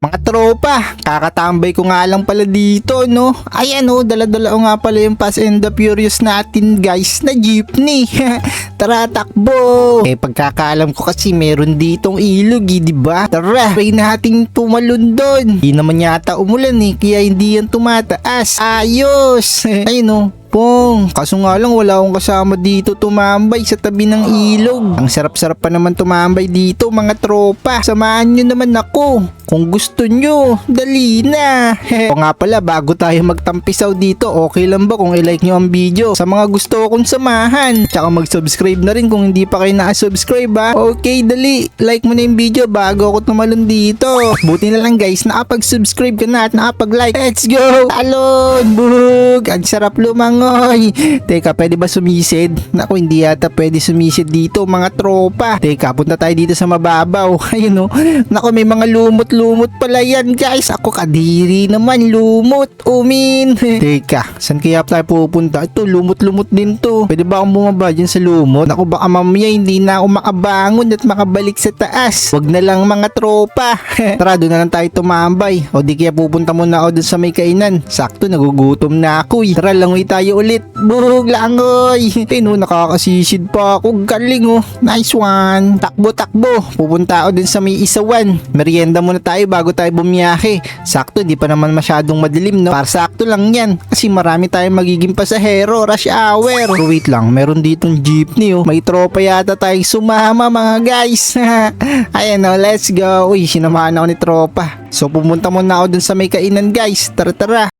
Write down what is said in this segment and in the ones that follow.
Mga tropa, kakatambay ko nga lang pala dito, no? Ayan, oh, dala-dala ko nga pala yung Fast and the Furious natin, guys, na jeepney. Tara, takbo! Eh, pagkakaalam ko kasi meron ditong ilog, eh, di ba? Tara, try natin tumalon doon. Di naman yata umulan, eh, kaya hindi yan tumataas. Ayos! Ayun, oh. Pong, kaso nga lang wala akong kasama dito tumambay sa tabi ng ilog. Ang sarap-sarap pa naman tumambay dito mga tropa. Samahan nyo naman ako. Kung gusto nyo, dali na. o nga pala, bago tayo magtampisaw dito, okay lang ba kung i-like nyo ang video? Sa mga gusto kong samahan. Tsaka mag-subscribe na rin kung hindi pa kayo na-subscribe ha. Okay, dali. Like mo na yung video bago ako tumalon dito. Buti na lang guys, nakapag-subscribe ka na at nakapag-like. Let's go! Talon! Bug! Ang sarap lumangoy. Teka, pwede ba sumisid? Naku, hindi yata pwede sumisid dito mga tropa. Teka, punta tayo dito sa mababaw. Ayun o. Naku, may mga lumot-lumot pala yan guys. Ako kadiri naman, lumot. Umin. Teka, saan kaya tayo pupunta? Ito, lumot-lumot din to. Pwede ba akong bumaba dyan sa lumot? Naku, baka mamaya hindi na ako makabangon at makabalik sa taas. Wag na lang mga tropa. Tara, doon na lang tayo tumambay. O di kaya pupunta muna ako dun sa may kainan. Sakto, nagugutom na ako eh. Tara, langoy tayo ulit. Bug, langoy. Eh no, nakakasisid pa ako. Galing oh. Nice one. Takbo, takbo. Pupunta ako dun sa may isawan. Merienda muna tayo bago tayo bumiyahe. Sakto, di pa naman masyadong madilim no. Para sakto lang yan. Kasi marami tayong magiging pasahero. Rush hour. Pero wait lang, meron ditong jeepney oh. May tropa yata tayong sumama mga guys. Ayan oh, let's go. Uy, sinamahan ako ni tropa. So pumunta muna ako dun sa may kainan guys. Tara tara.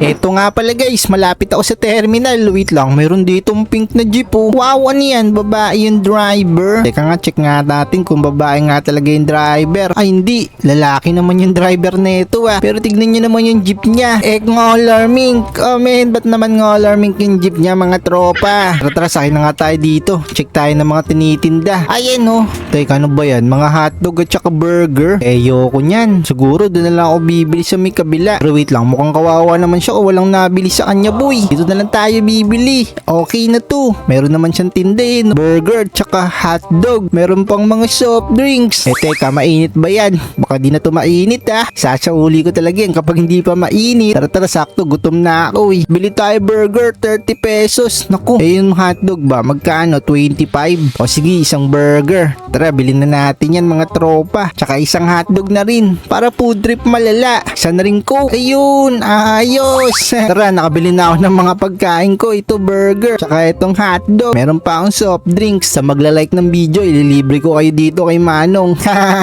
Eto nga pala guys, malapit ako sa terminal. Wait lang, meron ditong pink na jeep oh. Wow, ano yan? Babae yung driver. Teka nga, check nga natin kung babae nga talaga yung driver. Ay hindi, lalaki naman yung driver nito ah. Pero tignan nyo naman yung jeep niya. Eh, ngolar mink. Oh man, ba't naman ngolar mink yung jeep niya mga tropa? Tara tara, sakay na nga tayo dito. Check tayo ng mga tinitinda. Ayan oh. Teka, ano ba yan? Mga hotdog at saka burger. Eh, yoko nyan. Siguro doon na lang ako bibili sa may kabila. Pero wait lang, mukhang kawawa naman siya o walang nabili sa kanya boy. Dito na lang tayo bibili. Okay na to. Meron naman siyang tindahin. Burger tsaka hotdog. Meron pang mga soft drinks. Eh teka, mainit ba yan? Baka di na to mainit ah. Sasauli ko talaga yan kapag hindi pa mainit. Tara tara sakto, gutom na ako eh. Bili tayo burger, 30 pesos. Naku, eh yung hotdog ba? Magkano? 25? O sige, isang burger. Tara, bilhin na natin yan mga tropa. Tsaka isang hotdog na rin. Para food trip malala. Isa na rin ko. Ayun, ayos. Tara, nakabili na ako ng mga pagkain ko. Ito burger. Tsaka itong hotdog. Meron pa akong soft drinks. Sa magla-like ng video, ililibre ko kayo dito kay Manong.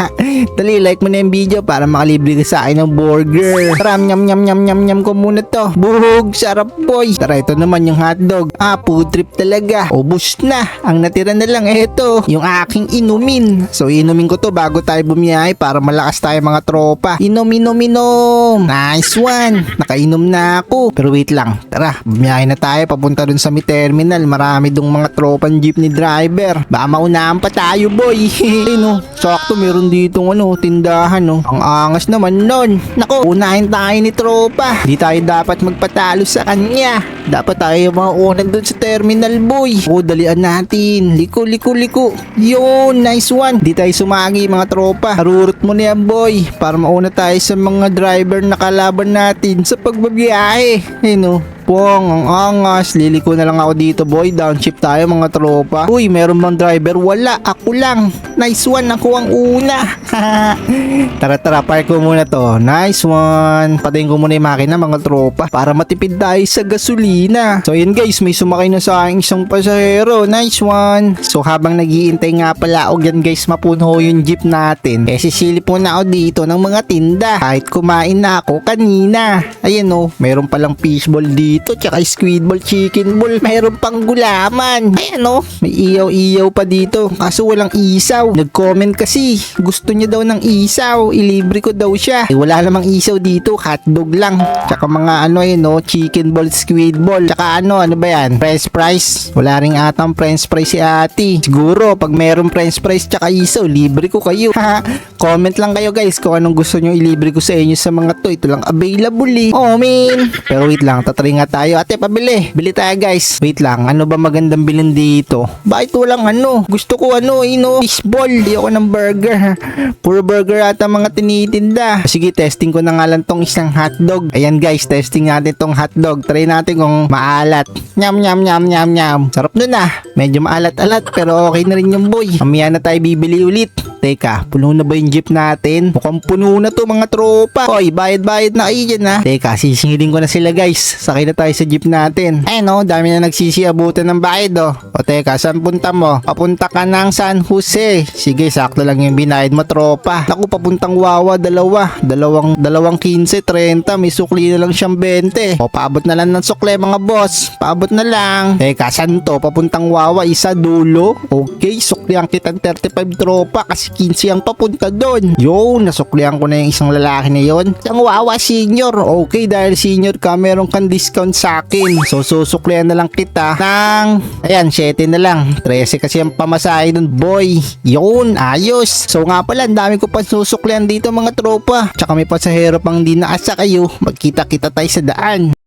Dali, like mo na yung video para makalibre ka sa akin ng burger. Tara, nyam nyam nyam nyam nyam ko muna to. Buhog, sarap boy. Tara, ito naman yung hotdog. Ah, food trip talaga. Ubus na. Ang natira na lang ito, yung aking inumin. So, inumin ko to bago tayo bumiyahe para malakas tayo mga tropa. Inom, inom, inom. Nice one. Nakainom na ako. Pero wait lang. Tara, bumiyahe na tayo papunta dun sa may terminal. Marami dong mga tropang jeepney driver. Baka maunahan pa tayo, boy. Ayun no, sakto meron ditong ano, tindahan no. Ang angas naman nun. Nako, unahin tayo ni tropa. Di tayo dapat magpatalo sa kanya. Dapat tayo mga unan dun sa terminal, boy. O, dalian natin. Liko, liko, liko. Yun, nice one. Di tayo sumagi, mga tropa. Harurot mo na yan, boy. Para mauna tayo sa mga driver na kalaban natin sa pagbabiyahe. Ayun no. Pong, ang angas. Liliko na lang ako dito, boy. Downshift tayo, mga tropa. Uy, meron bang driver? Wala. Ako lang. Nice one. Ako ang una. tara, tara. Park ko muna to. Nice one. Patayin ko muna yung makina, mga tropa. Para matipid tayo sa gasolina. So, yun guys. May sumakay na sa aking isang pasahero. Nice one. So, habang nagiintay nga pala ako dyan, guys, mapuno yung jeep natin. Eh, sisilip muna ako dito ng mga tinda. Kahit kumain na ako kanina. Ayan oh, meron palang fishball dito. Tsaka squid ball, chicken ball. Meron pang gulaman. Ayan oh, may iyaw-iyaw pa dito. Kaso walang isaw. Nag-comment kasi. Gusto niya daw ng isaw. Ilibre ko daw siya. Eh, wala namang isaw dito. Hotdog lang. Tsaka mga ano eh no, chicken ball, squid ball. Tsaka ano, ano ba yan? French fries. Wala ring atang french fries si ate. Siguro, pag meron french fries tsaka isaw, libre ko kayo. Comment lang kayo guys kung anong gusto nyo ilibre ko sa inyo sa mga to. Ito lang available eh. Oh man. Pero wait lang, tatry nga tayo. Ate, pabili. Bili tayo guys. Wait lang, ano ba magandang bilhin dito? Bakit walang ano? Gusto ko ano, ino, fishball. Ayoko ng burger. Puro burger ata mga tinitinda. Sige, testing ko na nga lang tong isang hotdog. Ayan guys, testing natin tong hotdog. Try natin kung maalat. Nyam, nyam, nyam, nyam, nyam. Sarap nun ah. Medyo maalat-alat pero okay na rin yung boy. Mamaya na tayo bibili ulit. Teka, puno na ba yung jeep natin? Mukhang puno na to mga tropa. Oy, bayad-bayad na kayo dyan ha. Teka, sisingilin ko na sila guys. Sakay na tayo sa jeep natin. Ay no, dami na nagsisiabutan ng bayad oh. O teka, saan punta mo? Papunta ka ng San Jose. Sige, sakto lang yung binayad mo tropa. Naku, papuntang Wawa, dalawa. Dalawang, dalawang 15, 30. May sukli na lang siyang 20. O, paabot na lang ng sukle mga boss. Paabot na lang. Teka, saan to? Papuntang Wawa, isa dulo. Okay, suklihan kitang 35 tropa kasi 15 ang papunta doon. Yo, nasuklihan ko na yung isang lalaki na yon. Isang Wawa senior. Okay, dahil senior ka, meron kang discount sa akin. So, susuklihan na lang kita ng, ayan, 7 na lang. 13 kasi ang pamasahe nun, boy. Yun, ayos. So nga pala, ang dami ko pa susuklihan dito mga tropa. Tsaka may pasahero pang di naasa kayo. Magkita-kita tayo sa daan.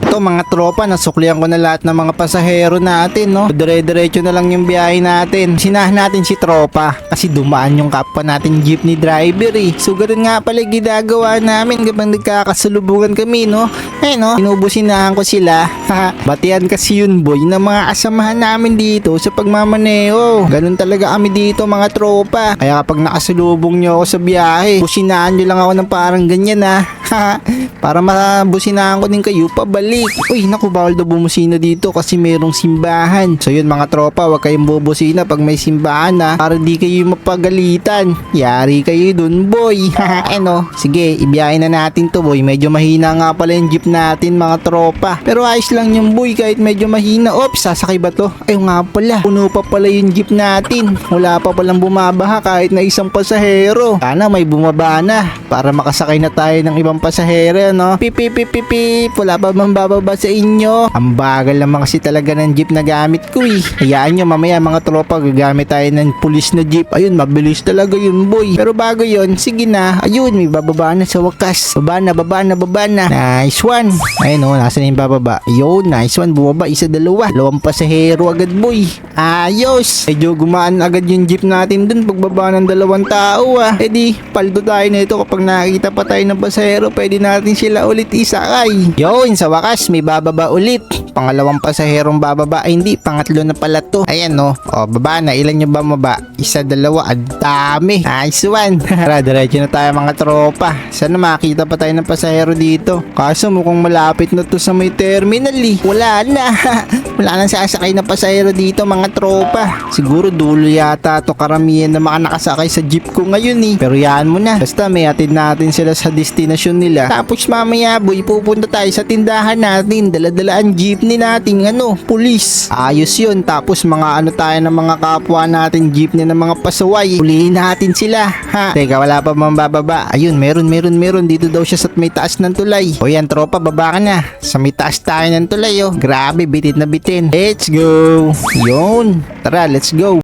Ito mga tropa, nasuklihan ko na lahat ng mga pasahero natin, no? Dire-diretso na lang yung biyahe natin. Sinahan natin si tropa kasi dumaan yung kapwa natin jeepney driver eh. So ganun nga pala ginagawa namin kapag nagkakasalubungan kami, no? Eh no, inubusinahan ko sila. Batian kasi yun boy ng mga kasamahan namin dito sa pagmamaneo. Ganun talaga kami dito mga tropa. Kaya kapag nakasalubong nyo ako sa biyahe, businahan nyo lang ako ng parang ganyan ha. Para mabusinahan ko din kayo pabalik. Uy, naku, bawal daw bumusina dito kasi merong simbahan. So yun mga tropa, wag kayong bubusina pag may simbahan ha. Para di kayo mapagalitan. Yari kayo dun, boy. ano, sige, ibiyahin na natin to, boy. Medyo mahina nga pala yung jeep natin, mga tropa. Pero ayos lang yung boy, kahit medyo mahina. Oops, sasakay ba to? Ay, nga pala. Puno pa pala yung jeep natin. Wala pa palang bumabaha kahit na isang pasahero. Sana may bumaba na para makasakay na tayo ng ibang pasahero, no? Pip, pip, pip, pip, pip. Wala pa bang bababa sa inyo? Ang bagal naman kasi talaga ng jeep na gamit ko, eh. Hayaan nyo, mamaya mga tropa, gagamit tayo ng pulis na jeep. Ayun, mabilis talaga yun, boy. Pero bago yun, sige na. Ayun, may bababa na sa wakas. Baba na, baba na, baba na. Nice one. Ayun, oh, nasa na yung bababa. Ayun, nice one. Bumaba, isa, dalawa. Dalawang pasahero agad, boy. Ayos. Medyo gumaan agad yung jeep natin dun pagbaba ng dalawang tao, ah. E di, paldo tayo na ito kapag nakita pa tayo ng pasahero, pwede natin sila ulit isakay. Yun, sa wakas, may bababa ulit. Pangalawang pasaherong bababa. Ay, hindi, pangatlo na pala to. Ayan, no. O, baba na. Ilan yung bumaba? Isa, dalawa. Ang dami. Nice one. Tara, diretso na tayo mga tropa. Sana makita pa tayo ng pasahero dito. Kaso mukhang malapit na to sa may terminal eh. Wala na. Wala nang sasakay na pasahero dito mga tropa. Siguro dulo yata to karamihan na mga nakasakay sa jeep ko ngayon eh. Pero yan mo na. Basta may atid natin sila sa destinasyon nila. Tapos mamaya boy, pupunta tayo sa tindahan natin. Dala-dala ang jeepney natin. Ano, pulis. Ayos yun. Tapos mga ano tayo ng mga kapwa natin jeepney ng mga pasaway. Hulihin natin sila. Ha? Teka, wala pa mang bababa. Ayun, meron, meron, meron. Dito daw siya sa may taas ng tulay. O yan, tropa, baba ka na. Sa may taas tayo ng tulay, oh. Grabe, bitit na bitin. Let's go. Yun. Tara, let's go.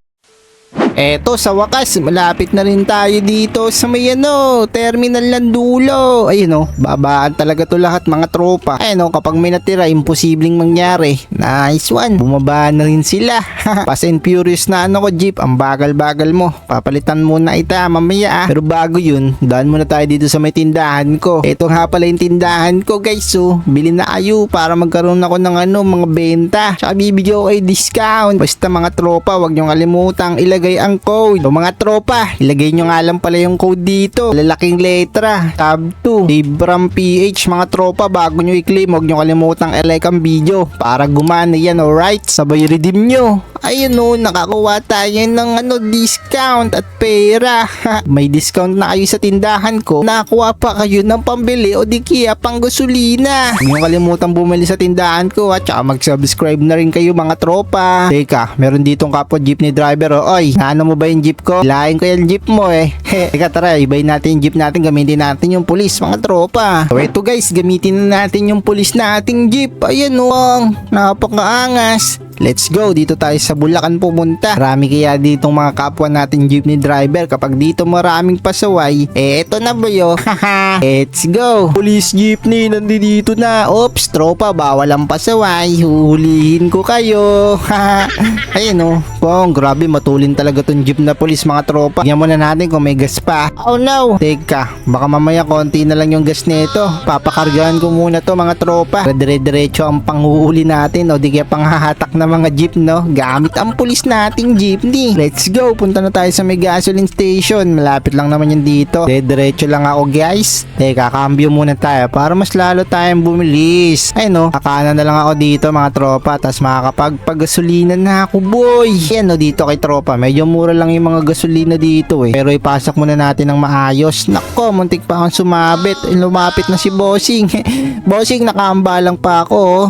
Eto, sa wakas, malapit na rin tayo dito sa may ano, terminal ng dulo. Ayun o, babaan talaga to lahat mga tropa. Ayun o, kapag may natira, imposibleng mangyari. Nice one. Bumaba na rin sila. Fast and Furious na ano ko, Jeep. Ang bagal-bagal mo. Papalitan muna ita mamaya ah. Pero bago yun, daan muna tayo dito sa may tindahan ko. Ito nga pala yung tindahan ko guys. So, bili na kayo para magkaroon ako ng ano, mga benta. Tsaka bibigyan ko kayo discount. Basta mga tropa, wag nyo kalimutang ilagay ang code. So mga tropa, ilagay nyo nga lang pala yung code dito. Lalaking letra. Tab 2. Libram PH mga tropa. Bago nyo i-claim, huwag nyo kalimutang i-like ang video. Para gumana yan, alright? Sabay redeem nyo. Ayun o, nakakuha tayo ng ano, discount at pera. May discount na kayo sa tindahan ko. Nakakuha pa kayo ng pambili o di kaya pang gasolina. Huwag nyo kalimutang bumili sa tindahan ko at saka mag-subscribe na rin kayo mga tropa. Teka, meron ditong kapwa jeepney driver o. Oy, naano mo ba yung jeep ko? Hilahin ko yung jeep mo eh. Teka, tara, ibayin natin yung jeep natin. Gamitin natin yung pulis mga tropa. So ito guys, gamitin na natin yung pulis nating jeep. Ayan o, ang napakaangas. Let's go, dito tayo sa Bulacan pumunta. Marami kaya ditong mga kapwa natin jeepney driver. Kapag dito maraming pasaway, eh eto na? Haha, let's go. Police jeepney, nandito na. Oops, tropa, bawal ang pasaway. Huhulihin ko kayo. Haha, ayun oh. Pong, grabe, matulin talaga tong jeep na police mga tropa. Tingnan muna natin kung may gas pa. Oh no. Teka, baka mamaya konti na lang yung gas nito. Papakargahan ko muna to mga tropa. Dire-diretso ang panghuhuli natin o di kaya panghahatak na mga jeep no. Gamit ang pulis nating jeepney. Let's go, punta na tayo sa may gasoline station. Malapit lang naman yun dito. Dire-diretso lang ako guys. Teka, cambio muna tayo para mas lalo tayong bumilis. Ay no, kakanan na lang ako dito mga tropa. Tapos makakapagpagasolina na ako boy. Yan no, dito kay tropa. Medyo mura lang yung mga gasolina dito eh. Pero ipasok muna natin ng maayos. Nako, muntik pa akong sumabit. Eh, Lumapit na si Bossing. Bossing, nakaamba lang pa ako. oh.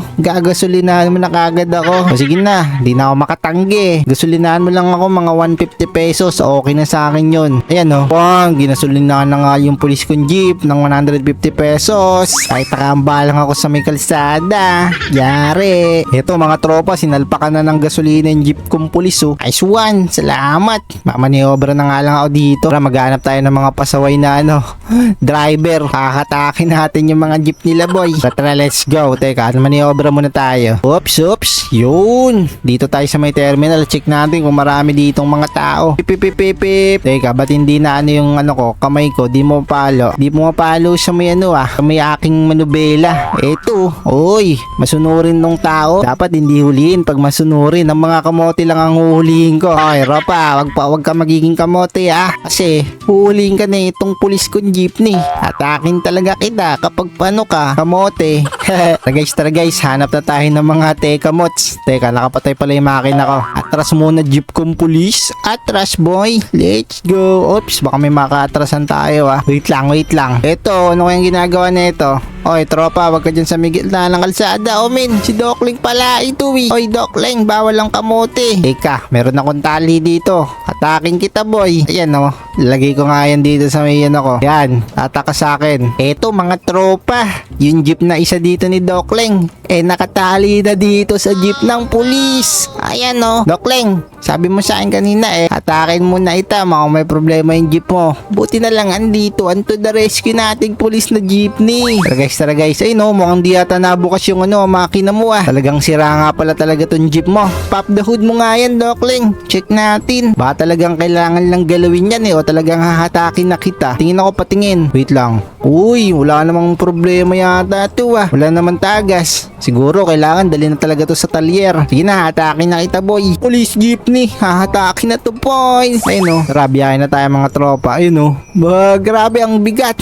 Mo na kagad ako. O sige na, di na ako makatanggi. Gasolinahan mo lang ako mga 150 pesos. Okay na sa akin yun. Ayan o. Oh. Pang, ginasolinahan na nga yung police kong jeep ng 150 pesos. Kahit nakaamba lang ako sa may kalsada. Yari. Ito mga tropa, sinalpakan na ng gasolina yung jeep kong pulis oh. Nice one. Salamat. Mamaniobra na nga lang ako dito. Para maghanap tayo ng mga pasaway na ano. Driver. Kakatakin natin yung mga jeep nila boy. Tara, let's go. Teka, maniobra muna tayo. Oops, oops. Yun. Dito tayo sa may terminal. Check natin kung marami ditong mga tao. Pip, pip, pip, pip. Teka, ba't hindi na ano yung ano ko, kamay ko, di mo palo. Di mo mapalo sa may ano ah, sa may aking manubela. Eto, oy, masunurin nung tao. Dapat hindi huliin pag masunurin. Ang mga kamote lang ang huhulihin ko. Okay, ropa, wag pa, wag ka magiging kamote ah. Kasi, huhulihin ka na itong pulis kong jeepney. Atakin talaga kita kapag paano ka, kamote. tara guys, tara guys, hanap na tayo ng mga teka mots. Teka, nakapatay pala yung makina ko. Atras muna jeep kong pulis. Atras boy, let's go. Oops, baka may makaatrasan tayo ah. Wait lang, wait lang. Eto, ano kayang ginagawa nito? Oy, tropa, wag ka dyan sa migil na ng kalsada. O min, si Dokling pala ito eh. Oy, Dokling, bawal ang kamote. Teka, meron akong tali dito. Atakin kita, boy. Ayan o, lagay ko nga yan dito sa may ano ko. Yan, ataka sa akin. Eto, mga tropa. Yung jeep na isa dito ni Dokling. Eh, nakatali na dito sa jeep ng pulis. Ayan o. Dokling, sabi mo sa akin kanina eh, atakin mo na ita, mga may problema yung jeep mo. Buti na lang andito, anto the rescue nating pulis na jeepney. Tara guys, tara guys. Ay no, mukhang di yata nabukas yung ano, makina mo ah. Talagang sira nga pala talaga tong jeep mo. Pop the hood mo nga yan, Dokling. Check natin. Baka talagang kailangan lang galawin yan eh, o talagang hahatakin na kita. Tingin ako patingin. Wait lang. Uy, wala namang problema yata to ah. Wala naman tagas. Siguro kailangan dali na talaga to sa talyer. Sige na, hatakin na kita boy. Police jeepney. Hahatakin na to boy. Ayun oh. Tara, biyahe na tayo mga tropa. Ayun oh. Ba, grabe ang bigat.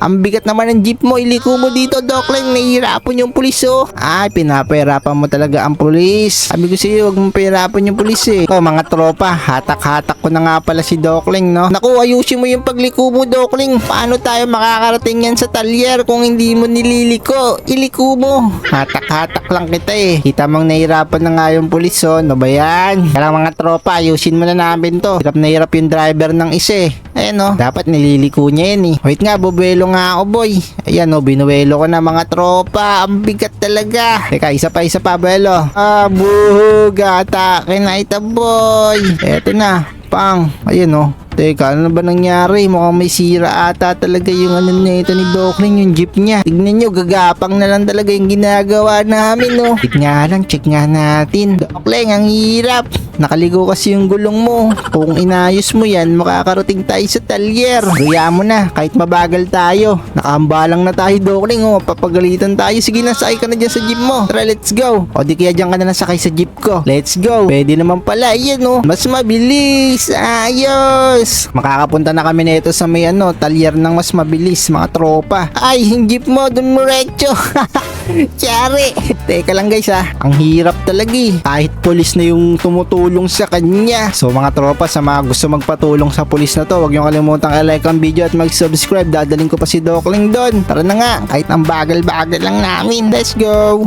Ang bigat naman ng jeep mo. Iliko mo dito, Dokling. Nahihirapan yung pulis oh. Ay, pinapahirapan mo talaga ang pulis. Sabi ko sa'yo, huwag mong pahirapan yung pulis eh. Oh, mga tropa, hatak-hatak ko na nga pala si Dokling, no? Naku, ayusin mo yung pagliko mo, Dokling. Paano tayo makakarating yan sa talyer kung hindi mo nililiko? Iliko mo. Hatak-hatak lang kita eh. Kita mong nahihirapan na nga yung pulis, oh. Ano ba yan? Kaya mga tropa, ayusin mo na namin to. Hirap na hirap yung driver ng isa eh. Ayan oh, dapat nililiko niya yan eh. Wait nga, bubuelo nga ako boy. Ayan oh, binuelo ko na mga tropa. Ang bigat talaga. Teka, isa pa, isa pa, buelo. Ah, buhuga. Atake na ita boy. Eto na, pang. Ayan oh. Teka, ano ba nangyari? Mukhang may sira ata talaga yung ano nito ni Dokling, yung jeep niya. Tignan nyo, gagapang na lang talaga yung ginagawa namin, no? Check lang, check nga natin. Dokling, ang hirap. Nakaligo kasi yung gulong mo. Kung inayos mo yan, makakarating tayo sa talyer. Kaya mo na, kahit mabagal tayo. Nakahambalang na tayo, Dokling, oh. Papagalitan tayo. Sige na, sakay ka na dyan sa jeep mo. Tara, let's go. O di kaya dyan ka na nasakay sa jeep ko. Let's go. Pwede naman pala, yan, oh. Mas mabilis. Ayos. Makakapunta na kami nito sa may ano, talyer ng mas mabilis, mga tropa. Ay, yung jeep mo, dun mo retso. Chari. Teka lang guys ha. Ang hirap talaga eh. Kahit polis na yung tumutulong sa kanya. So mga tropa, sa mga gusto magpatulong sa polis na to, huwag nyo kalimutang i-like ang video at mag-subscribe. Dadaling ko pa si Dokling doon. Tara na nga. Kahit ang bagal-bagal lang namin. Let's go.